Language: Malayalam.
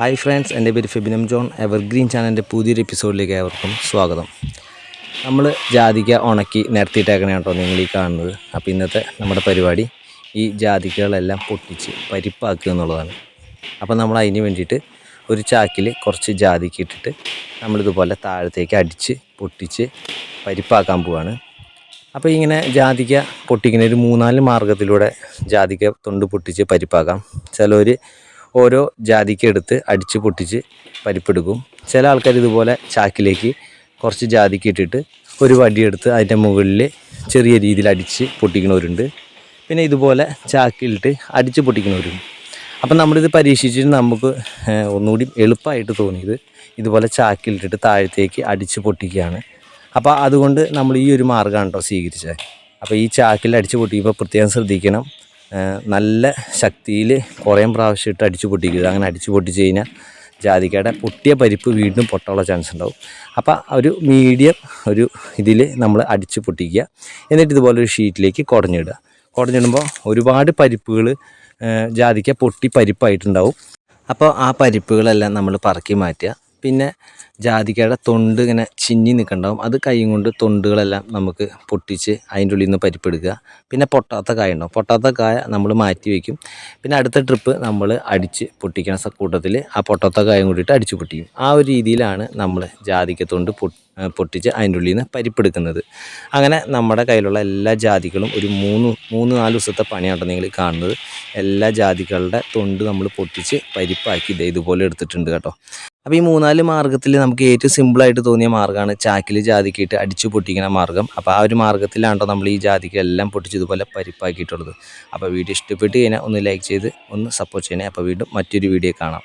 ഹായ് ഫ്രണ്ട്സ് എന്റെ പേര് ഫെബിനം ജോൺ. എവർഗ്രീൻ ചാനലിന്റെ പുതിയൊരു എപ്പിസോഡിലേക്ക് ഏവർക്കും സ്വാഗതം. നമ്മൾ ജാതിക്ക ഉണക്കി നിരത്തിയിട്ടേക്കണേ കേട്ടോ നിങ്ങൾ ഈ കാണുന്നത്. അപ്പോൾ ഇന്നത്തെ നമ്മുടെ പരിപാടി ഈ ജാതിക്കകളെല്ലാം പൊട്ടിച്ച് പരിപ്പാക്കുക എന്നുള്ളതാണ്. അപ്പോൾ നമ്മൾ അതിന് വേണ്ടിയിട്ട് ഒരു ചാക്കിൽ കുറച്ച് ജാതിക്ക ഇട്ടിട്ട് നമ്മളിതുപോലെ താഴത്തേക്ക് അടിച്ച് പൊട്ടിച്ച് പരിപ്പാക്കാൻ പോവാണ്. അപ്പോൾ ഇങ്ങനെ ജാതിക്ക പൊട്ടിക്കുന്ന ഒരു മൂന്നാൽ മാർഗത്തിലൂടെ ജാതിക്ക തൊണ്ട് പൊട്ടിച്ച് പരിപ്പാക്കാം. ചിലർ ഓരോ ജാതിക്ക് എടുത്ത് അടിച്ച് പൊട്ടിച്ച് പരിപ്പെടുക്കും. ചില ആൾക്കാർ ഇതുപോലെ ചാക്കിലേക്ക് കുറച്ച് ജാതിക്ക് ഇട്ടിട്ട് ഒരു വടിയെടുത്ത് അതിന്റെ മുകളിൽ ചെറിയ രീതിയിൽ അടിച്ച് പൊട്ടിക്കുന്നവരുണ്ട്. പിന്നെ ഇതുപോലെ ചാക്കിലിട്ട് അടിച്ച് പൊട്ടിക്കുന്നവരുണ്ട്. അപ്പം നമ്മളിത് പരീക്ഷിച്ചിട്ട് നമുക്ക് ഒന്നുകൂടി എളുപ്പമായിട്ട് തോന്നിയത് ഇതുപോലെ ചാക്കിലിട്ടിട്ട് താഴത്തേക്ക് അടിച്ച് പൊട്ടിക്കുകയാണ്. അപ്പോൾ അതുകൊണ്ട് നമ്മൾ ഈ ഒരു മാർഗമാണ് കേട്ടോ സ്വീകരിച്ചത്. അപ്പോൾ ഈ ചാക്കിൽ അടിച്ച് പൊട്ടിക്കുമ്പോൾ പ്രത്യേകം ശ്രദ്ധിക്കണം. നല്ല ശക്തിയിൽ കുറേ പ്രാവശ്യം ഇട്ട് അടിച്ച് പൊട്ടിക്കുക. അങ്ങനെ അടിച്ച് പൊട്ടിച്ച് കഴിഞ്ഞാൽ ജാതിക്കയുടെ പൊട്ടിയ പരിപ്പ് വീണ്ടും പൊട്ടാനുള്ള ചാൻസ് ഉണ്ടാവും. അപ്പോൾ ഒരു മീഡിയം ഒരു ഇതിൽ നമ്മൾ അടിച്ച് പൊട്ടിക്കുക. എന്നിട്ട് ഇതുപോലെ ഒരു ഷീറ്റിലേക്ക് കുടഞ്ഞിടുക. കുടഞ്ഞിടുമ്പോൾ ഒരുപാട് പരിപ്പുകൾ ജാതിക്ക പൊട്ടി പരിപ്പായിട്ടുണ്ടാവും. അപ്പോൾ ആ പരിപ്പുകളെല്ലാം നമ്മൾ പറക്കി മാറ്റുക. പിന്നെ ജാതിക്കയുടെ തൊണ്ട് ഇങ്ങനെ ചിന്നി നിൽക്കണ്ടാവും. അത് കൈ കൊണ്ട് തൊണ്ടുകളെല്ലാം നമുക്ക് പൊട്ടിച്ച് അതിന്റെ ഉള്ളിൽ നിന്ന് പരിപ്പെടുക്കുക. പിന്നെ പൊട്ടാത്ത കായ ഉണ്ടാവും. പൊട്ടാത്ത കായ നമ്മൾ മാറ്റി വയ്ക്കും. പിന്നെ അടുത്ത ട്രിപ്പ് നമ്മൾ അടിച്ച് പൊട്ടിക്കണ കൂട്ടത്തിൽ ആ പൊട്ടാത്ത കായം കൂടിയിട്ട് അടിച്ച് പൊട്ടിക്കും. ആ ഒരു രീതിയിലാണ് നമ്മൾ ജാതിക്ക തൊണ്ട് പൊട്ടിച്ച് അതിന്റെ ഉള്ളിൽ നിന്ന് പരിപ്പെടുക്കുന്നത്. അങ്ങനെ നമ്മുടെ കയ്യിലുള്ള എല്ലാ ജാതികളും ഒരു മൂന്ന് മൂന്ന് നാല് ദിവസത്തെ പണിയാട്ടോ നിങ്ങൾ കാണുന്നത്. എല്ലാ ജാതികളുടെ തൊണ്ട് നമ്മൾ പൊട്ടിച്ച് പരിപ്പാക്കി ഇതേ ഇതുപോലെ എടുത്തിട്ടുണ്ട് കേട്ടോ. അപ്പോൾ ഈ മൂന്നാൽ മാർഗത്തിൽ നമുക്ക് ഏറ്റവും സിമ്പിളായിട്ട് തോന്നിയ മാർഗമാണ് ചാക്കിൽ ജാതിക്കിട്ട് അടിച്ചു പൊട്ടിക്കുന്ന മാർഗം. അപ്പോൾ ആ ഒരു മാർഗത്തിലാണോ നമ്മൾ ഈ ജാതിക്ക് എല്ലാം പൊട്ടിച്ച് ഇതുപോലെ പരിപ്പാക്കിയിട്ടുള്ളത്. അപ്പോൾ വീഡിയോ ഇഷ്ടപ്പെട്ട് കഴിഞ്ഞാൽ ഒന്ന് ലൈക്ക് ചെയ്ത് ഒന്ന് സപ്പോർട്ട് ചെയ്യണേ. അപ്പോൾ വീണ്ടും മറ്റൊരു വീഡിയോ കാണാം.